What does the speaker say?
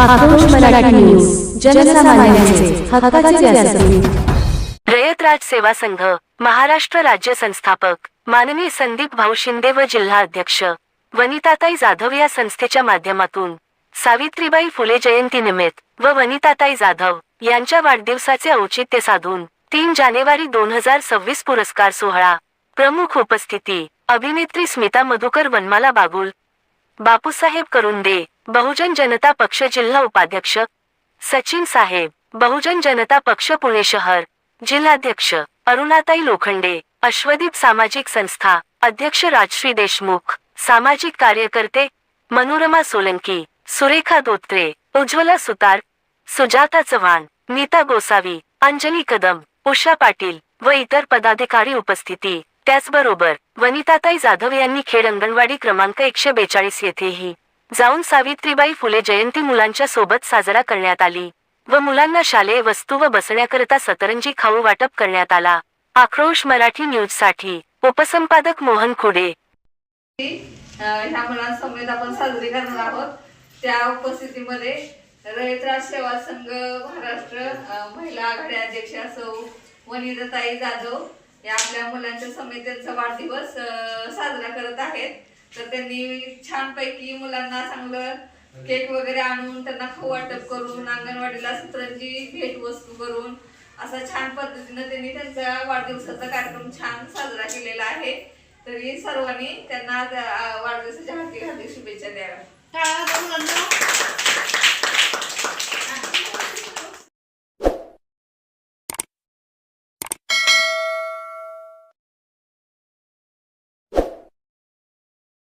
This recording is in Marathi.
आक्रोश मराठी न्यूज जनसामान्यांचे हक्काचे व्यासपीठ सेवा संघ महाराष्ट्र राज्य संस्थापक माननीय संदीप भाऊ शिंदे व जिल्हा अध्यक्ष वनिताताई जाधव या संस्थेच्या माध्यमातून सावित्रीबाई फुले जयंती निमित्त व वनिताताई जाधव यांच्या वाढदिवसाचे औचित्य साधून तीन जानेवारी दोन हजार सव्वीस पुरस्कार सोहळा. प्रमुख उपस्थिती अभिनेत्री स्मिता मधुकर वनमाला बागुल बापूसाहेब करुंदे बहुजन जनता पक्ष जिल्हा उपाध्यक्ष. सचिन साहेब बहुजन जनता पक्ष पुणे शहर. जिल्हाध्यक्ष अरुणाताई लोखंडे अश्वदीप सामाजिक संस्था अध्यक्ष राजश्री देशमुख सामाजिक कार्यकर्ते मनोरमा सोलंकी सुरेखा दोत्रे उज्ज्वला सुतार सुजाता चव्हाण नीता गोसावी अंजली कदम उषा पाटील व इतर पदाधिकारी उपस्थिती. त्याचबरोबर वनिताताई जाधव यांनी खेड अंगणवाडी क्रमांक एकशे बेचाळीस येथेही जाऊन सावित्रीबाई फुले जयंती मुलांच्या सोबत साजरा करण्यात आली व मुलांना शालेय वस्तू व बसण्याकरिता सतरंजी खाऊ वाटप करण्यात आला. आक्रोश मराठी न्यूजसाठी उपसंपादक मोहन खुडे. ह्या मुलांसमवेत आपण साजरी करणार आहोत. त्या उपस्थितीमध्ये रयतराज सेवा संघ महाराष्ट्र महिला आघाडी अध्यक्षा सौ वनिताताई जाधव या आपल्या मुलांच्या समेत त्यांचा वाढदिवस साजरा करत आहेत. तर त्यांनी छानपैकी मुलांना चांगलं केक वगैरे आणून त्यांना खाऊ वाटप करून अंगणवाडीला सतरंजी भेट वस्तू करून असा छान पद्धतीनं त्यांनी त्यांचा वाढदिवसाचा कार्यक्रम छान साजरा केलेला आहे. तरी सर्वांनी त्यांना त्या, वाढदिवसाच्या हाती हार्दिक शुभेच्छा द्याव्या मुलांना